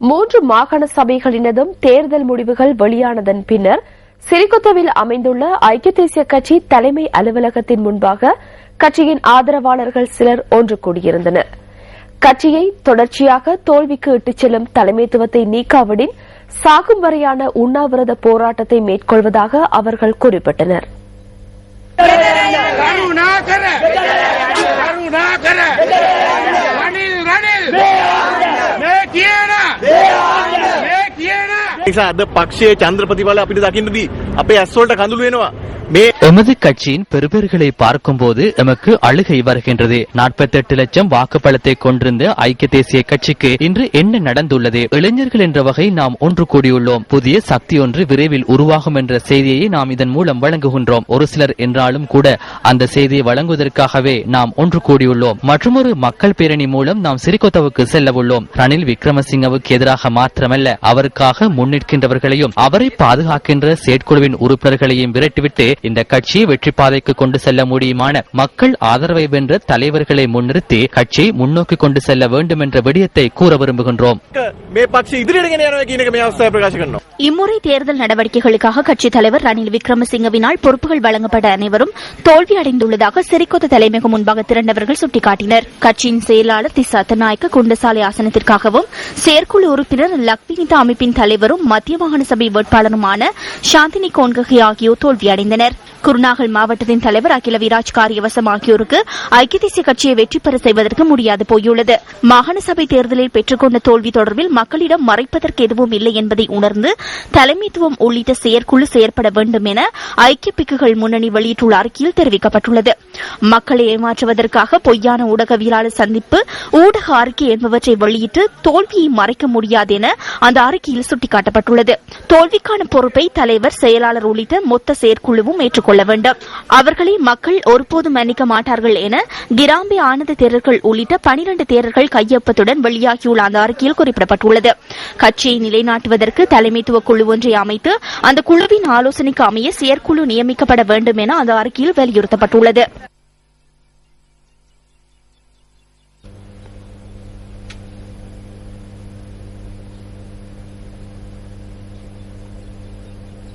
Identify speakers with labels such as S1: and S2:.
S1: மூன்று மாகாண சபைகளினதும் தேர்தல் முடிவுகள் வெளியானதன் பின்னர் சிறிகுத்தவில் அமைந்துள்ள ஐக்கிய தேசிய கட்சி தலைமை அலுவலகத்தின் முன்பாக கட்சியின் ஆதரவாளர்கள் சிலர் ஒன்று கூடியிருந்தனர். கட்சியை தொடர்ச்சியாக தோல்விக்கு இட்டுச் செல்லும் தலைமைத்துவத்தை நீக்காவிடின் சாகும் வரையான உண்ணாவிரத போராட்டத்தை மேற்கொள்வதாக அவர்கள் குறிப்பிட்டனர்.
S2: సార్ అదే పక్షి చంద్రపతి వాళ్ళ అప్పుడు దాకింది අපේ ඇස්වලට කඳුළු වෙනවා. මේ
S3: எமது கட்சியின் பெறுபேறுகளை பார்க்கும்போது எமக்கு அழுகை வருகின்றது 48 லட்சம் வாக்குப்பளத்தை கொண்டிருந்த ஐக்கிய தேசிய கட்சிக்கு இன்று என்ன நடந்துள்ளது இளைஞர்கள் என்ற வகை நாம் ஒன்று கூடியுள்ளோம் புதிய சக்தி ஒன்று விரைவில் உருவாகும் என்ற செய்தியை நாம் இதன் மூலம் வழங்குகின்றோம் ஒரு சிலர் என்றாலும் கூட அந்த செய்தியை வழங்குவதற்காகவே நாம் ஒன்று கூடியுள்ளோம் மற்றொரு மக்கள் பேரணி மூலம் நாம் சிறிகொத்தவுக்கு செல்லவுள்ளோம் ரணில் விக்ரமசிங்கவுக்கு எதிராக மாத்திரமல்ல அவருக்காக முன்னிற்கின்றவர்களையும் அவரை பாதுகாக்கின்ற செயற்குழுவின் குழுவின் உறுப்பினர்களையும் விரட்டிவிட்டு இந்த கட்சியை வெற்றி பாதைக்கு கொண்டு செல்ல முடியுமான மக்கள் ஆதரவை வென்ற தலைவர்களை முன்னிறுத்தி கட்சியை முன்னோக்கி கொண்டு செல்ல வேண்டும் என்ற விடயத்தை கூற விரும்புகின்றோம்.
S4: இம்முறை தேர்தல் நடவடிக்கைகளுக்காக கட்சித் தலைவர் ரணில் விக்ரமசிங்கவினால் பொறுப்புகள் வழங்கப்பட அனைவரும் தோல்வி அடைந்துள்ளதாக சிறிகொத்த தலைமைக்கு முன்பாக திரண்டவர்கள் சுட்டிக்காட்டினர். கட்சியின் செயலாளர் திசா தநாயக்க குண்டசாலை ஆசனத்திற்காகவும் செயற்குழு உறுப்பினர் லக்வினிதா அமைப்பின் தலைவரும் மத்திய வாகன சபை வேட்பாளருமான சாந்தினி கோன்ககை ஆகியோர் தோல்வியடைந்தனர். குருநாகல் மாவட்டத்தின் தலைவர் அகில விராஜ் காரியவசம் ஆகியோருக்கு ஐக்கிய தேசிய கட்சியை வெற்றி பெற செய்வதற்கு முடியாது போயுள்ளது. மாகாண சபை தேர்தலில் பெற்றுக்கொண்ட தோல்வி தொடர்பில் மக்களிடம் மறைப்பதற்கு எதுவும் இல்லை என்பதை உணர்ந்து தலைமைத்துவம் உள்ளிட்ட செயற்குழு செயற்பட வேண்டும் என ஐக்கிய பிக்குகள் முன்னணி வெளியிட்டுள்ள அறிக்கையில் தெரிவிக்கப்பட்டுள்ளது. மக்களை ஏமாற்றுவதற்காக பொய்யான ஊடகவியலாளர் சந்திப்பு ஊடக அறிக்கை என்பவற்றை வெளியிட்டு தோல்வியை மறைக்க முடியாது என அந்த அறிக்கையில் சுட்டிக்காட்டப்பட்டுள்ளது. தோல்விக்கான பொறுப்பை தலைவர் செயலாளர் உள்ளிட்ட மொத்த செயற்குழுவும் ஏற்றுக்கொள்ள வேண்டும். அவர்களை மக்கள் ஒருபோதும் மன்னிக்க மாட்டார்கள் என கிராம்பி ஆனந்த தேரர்கள் உள்ளிட்ட பனிரண்டு தேரர்கள் கையொப்பத்துடன் வெளியாகியுள்ள அந்த அறிக்கையில் குறிப்பிடப்பட்டுள்ளது. கட்சியை நிலைநாட்டுவதற்கு தலைமைத்துவ குழு ஒன்றை அமைத்து அந்த குழுவின் ஆலோசனைக்கு அமைய செயற்குழு நியமிக்கப்பட வேண்டும் என அந்த அறிக்கையில் வலியுறுத்தப்பட்டுள்ளது.